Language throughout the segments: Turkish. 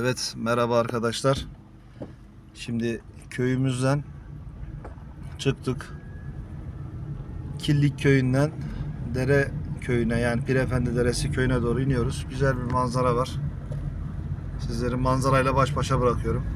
Evet merhaba arkadaşlar. Şimdi köyümüzden çıktık. Killik köyünden dere köyüne yani Pirefendi Deresi köyüne doğru iniyoruz. Güzel bir manzara var. Sizleri manzarayla baş başa bırakıyorum.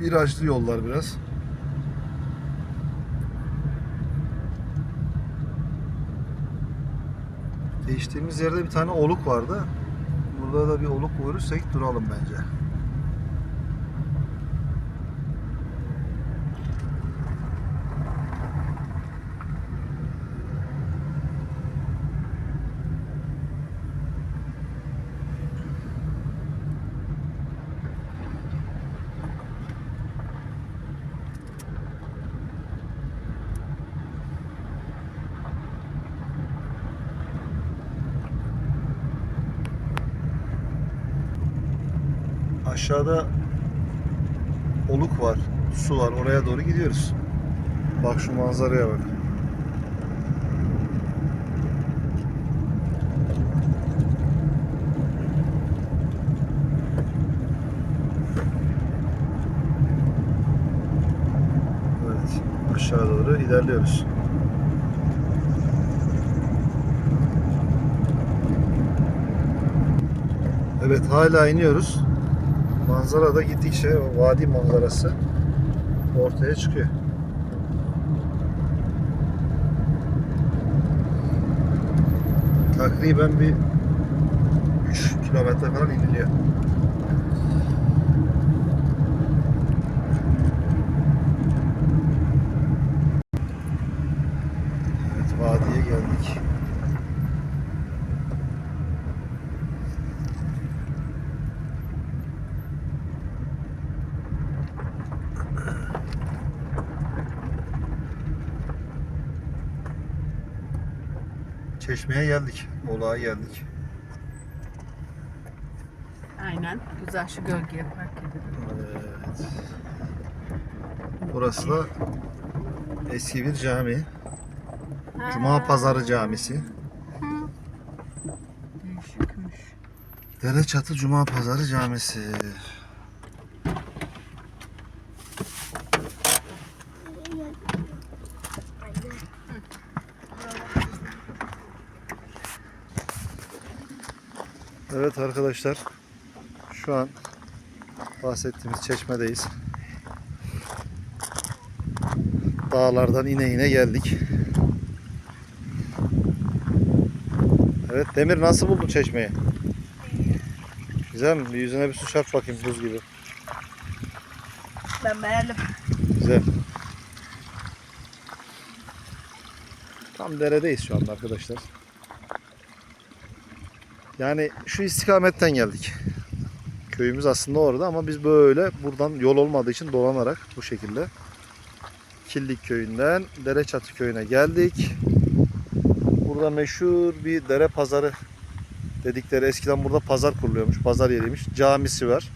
Virajlı yollar biraz. Geçtiğimiz yerde bir tane oluk vardı. Burada da bir oluk görürsek duralım bence. Aşağıda oluk var, su var. Oraya doğru gidiyoruz. Bak şu manzaraya bak. Evet, aşağı doğru ilerliyoruz. Evet, hala iniyoruz. Manzara da gittikçe vadi manzarası ortaya çıkıyor. Takriben bir 3 kilometre falan iniliyor. Evet vadiye geldik. Çeşmeye geldik. Olağa geldik. Aynen. Güzel şu gölgeye park edelim. Evet. Burası da eski bir cami. Cuma Pazarı Camisi. Değişikmiş. Dere Çatı Cuma Pazarı Camisi. Evet arkadaşlar. Şu an bahsettiğimiz çeşmedeyiz. Dağlardan ine ine geldik. Evet Demir nasıl buldun çeşmeyi? Güzel mi? Bir yüzüne bir su çarp bakayım buz gibi. Ben beğendim. Güzel. Tam deredeyiz şu anda arkadaşlar. Yani şu istikametten geldik. Köyümüz aslında orada ama biz böyle buradan yol olmadığı için dolanarak bu şekilde Killik köyünden Dereçatı köyüne geldik. Burada meşhur bir dere pazarı dedikleri eskiden burada pazar kuruluyormuş. Pazar yeriymiş. Camisi var.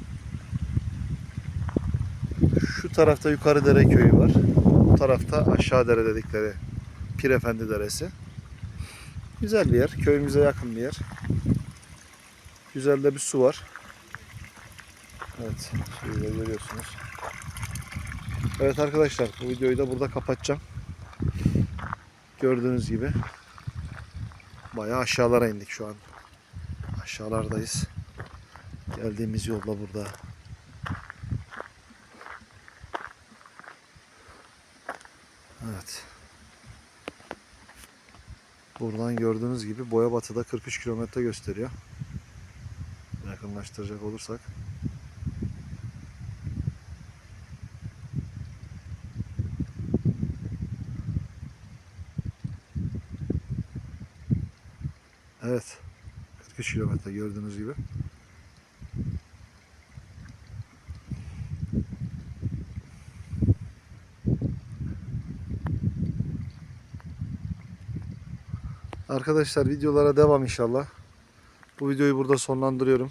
Şu tarafta yukarı dere köyü var. Bu tarafta aşağı dere dedikleri Pirefendi Deresi. Güzel bir yer. Köyümüze yakın bir yer. Güzel de bir su var. Evet. Şöyle görüyorsunuz. Evet arkadaşlar bu videoyu da burada kapatacağım. Gördüğünüz gibi bayağı aşağılara indik şu an. Aşağılardayız. Geldiğimiz yolda burada. Evet. Buradan gördüğünüz gibi boya batıda 43 kilometre gösteriyor. Yakınlaştıracak olursak. Evet. 43 kilometre gördüğünüz gibi. Arkadaşlar videolara devam inşallah. Bu videoyu burada sonlandırıyorum.